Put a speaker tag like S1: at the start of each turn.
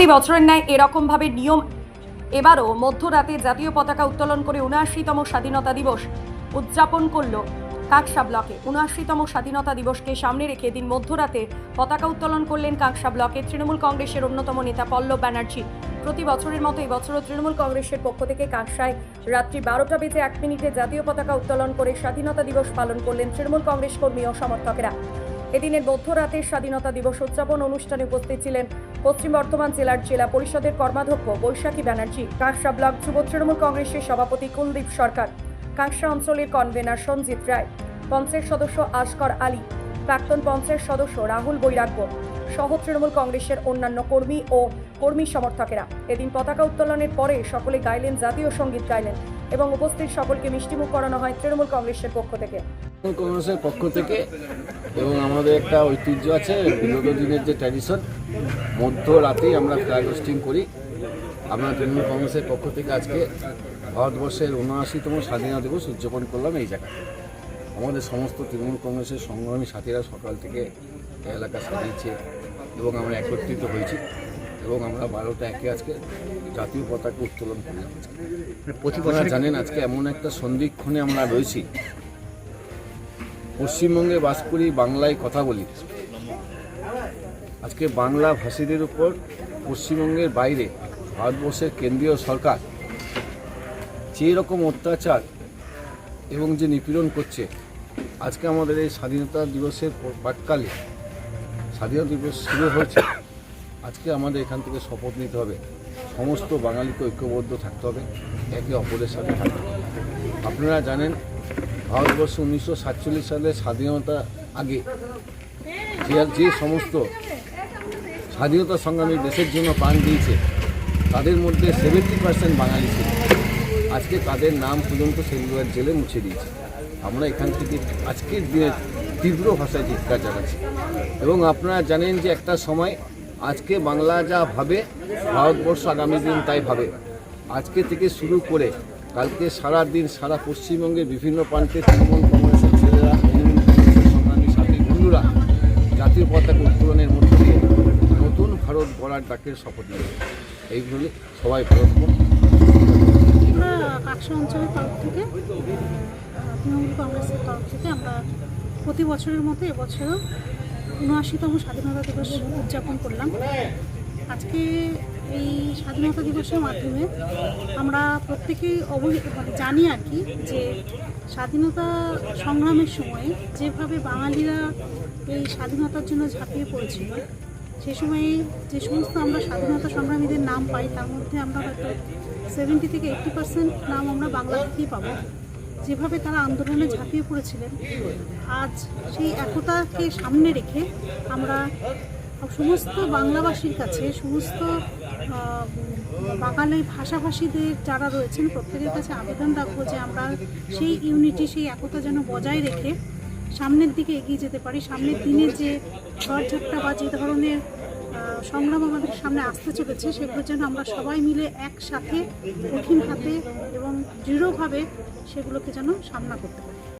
S1: প্রতি বছরের ন্যায় এরকমভাবে নিয়ম এবারও মধ্যরাতে জাতীয় পতাকা উত্তোলন করে উনআশিতম স্বাধীনতা দিবস উদযাপন করল কাকসা ব্লকে। উনআশিতম স্বাধীনতা দিবসকে সামনে রেখে দিন মধ্যরাতে পতাকা উত্তোলন করলেন কাকসা ব্লকে তৃণমূল কংগ্রেসের অন্যতম নেতা পল্লব ব্যানার্জি। প্রতি বছরের মতো এবছরও তৃণমূল কংগ্রেসের পক্ষ থেকে কাকসায় রাত্রি বারোটা বেজে এক মিনিটে জাতীয় পতাকা উত্তোলন করে স্বাধীনতা দিবস পালন করলেন তৃণমূল কংগ্রেস কর্মী ও সমর্থকেরা। এদিনের মধ্যরাতের স্বাধীনতা দিবস উদযাপন অনুষ্ঠানে উপস্থিত ছিলেন পশ্চিম বর্ধমান জেলার জেলা পরিষদের কর্মাধ্যক্ষ বৈশাখী ব্যানার্জি কাঁকসা ব্লক যুব তৃণমূল কংগ্রেসের সভাপতি কুলদীপ সরকার কাঁকসা অঞ্চলের কনভেনার সঞ্জিত রায়, পঞ্চায়েত সদস্য আশকর আলী প্রাক্তন পঞ্চায়েত সদস্য রাহুল বৈরাগ্য, সহ তৃণমূল কংগ্রেসের অন্যান্য কর্মী ও কর্মী সমর্থকেরা। এদিন পতাকা উত্তোলনের পরে সকলে গাইলেন জাতীয় সংগীত গাইলেন এবং উপস্থিত সকলকে মিষ্টিমুখ করানো হয় তৃণমূল কংগ্রেসের পক্ষ থেকে।
S2: কংগ্রেসের পক্ষ থেকে এবং আমাদের একটা ঐতিহ্য আছে বিগত দিনের যে ট্র্যাডিশন মধ্যরাতেই আমরা ফ্ল্যাগ হোস্টিং করি। আমরা তৃণমূল কংগ্রেসের পক্ষ থেকে আজকে ভারতবর্ষের উনআশিতম স্বাধীনতা দিবস উদযাপন করলাম এই জায়গায় আমাদের সমস্ত তৃণমূল কংগ্রেসের সংগ্রামী সাথীরা সকাল থেকে এই এলাকা সাজিয়েছে এবং আমরা একত্রিত হয়েছি এবং আমরা বারোটা একে আজকে জাতীয় পতাকা উত্তোলন করলাম
S3: প্রতি
S2: আপনারা জানেন আজকে এমন একটা সন্ধিক্ষণে আমরা রয়েছি। পশ্চিমবঙ্গে বাস করি বাংলায় কথা বলি। আজকে বাংলা ভাষীদের উপর পশ্চিমবঙ্গের বাইরে ভারতবর্ষের কেন্দ্রীয় সরকার যেরকম অত্যাচার এবং যে নিপীড়ন করছে, আজকে আমাদের এই স্বাধীনতা দিবসের প্রাককালে স্বাধীনতা দিবস শুরু হয়েছে। আজকে আমাদের এখান থেকে শপথ নিতে হবে। সমস্ত বাঙালিকে ঐক্যবদ্ধ থাকতে হবে, একে অপরের সাথে থাকতে হবে। আপনারা জানেন, ভারতবর্ষ উনিশশো সাতচল্লিশ সালে স্বাধীনতা আগে। যে যে সমস্ত স্বাধীনতা সংগ্রামী দেশের জন্য প্রাণ দিয়েছে, তাদের মধ্যে সেভেন্টি পার্সেন্ট বাঙালি ছিল। আজকে তাদের নাম পর্যন্ত সেলুলার জেলে মুছে দিয়েছে। আমরা এখান থেকে আজকের দিনে তীব্র ভাষায় চিৎকার জানাচ্ছি। এবং আপনারা জানেন যে একটা সময় আজকে বাংলা যা ভাবে, ভারতবর্ষ আগামী দিন তাই ভাবে। আজকে থেকে শুরু করে কালকে সারা দিন সারা পশ্চিমবঙ্গের বিভিন্ন প্রান্তে তৃণমূল কংগ্রেসের ছেলেরা সংগ্রামী সাথী বন্ধুরা জাতীয় পতাকা উত্তোলনের মধ্যে দিয়ে নতুন ভারত গড়ার ডাকের শপথ নেবে এইগুলি সবাই ভারত
S4: আমরা কাকসা অঞ্চলের তরফ থেকে তৃণমূল কংগ্রেসের তরফ থেকে আমরা প্রতি বছরের মতো এবছরও উনআশিতম স্বাধীনতা দিবস উদযাপন করলাম। আজকে এই স্বাধীনতা দিবসের মাধ্যমে আমরা প্রত্যেকেই অবহি মানে জানি আর কি যে স্বাধীনতা সংগ্রামের সময় যেভাবে বাঙালিরা এই স্বাধীনতার জন্য ঝাঁপিয়ে পড়েছিল সে সময়ে যে সমস্ত আমরা স্বাধীনতা সংগ্রামীদের নাম পাই, তার মধ্যে আমরা হয়তো সেভেন্টি থেকে এইট্টি পার্সেন্ট নাম আমরা বাংলা থেকেই পাবো। যেভাবে তারা আন্দোলনে ঝাঁপিয়ে পড়েছিলেন, আজ সেই একতাকে সামনে রেখে আমরা সমস্ত বাংলাভাষীর কাছে, সমস্ত বাঙালি ভাষাভাষীদের যারা রয়েছেন, প্রত্যেকের কাছে আবেদন রাখব যে আমরা সেই ইউনিটি সেই একতা যেন বজায় রেখে সামনের দিকে এগিয়ে যেতে পারি। সামনের দিনে যে ঝড়ঝাপটা বা যে ধরনের সংগ্রাম আমাদের সামনে আসতে চলেছে সেগুলো যেন আমরা সবাই মিলে একসাথে কঠিন হাতে এবং দৃঢ়ভাবে সেগুলোকে যেন সামনা করতে পারি।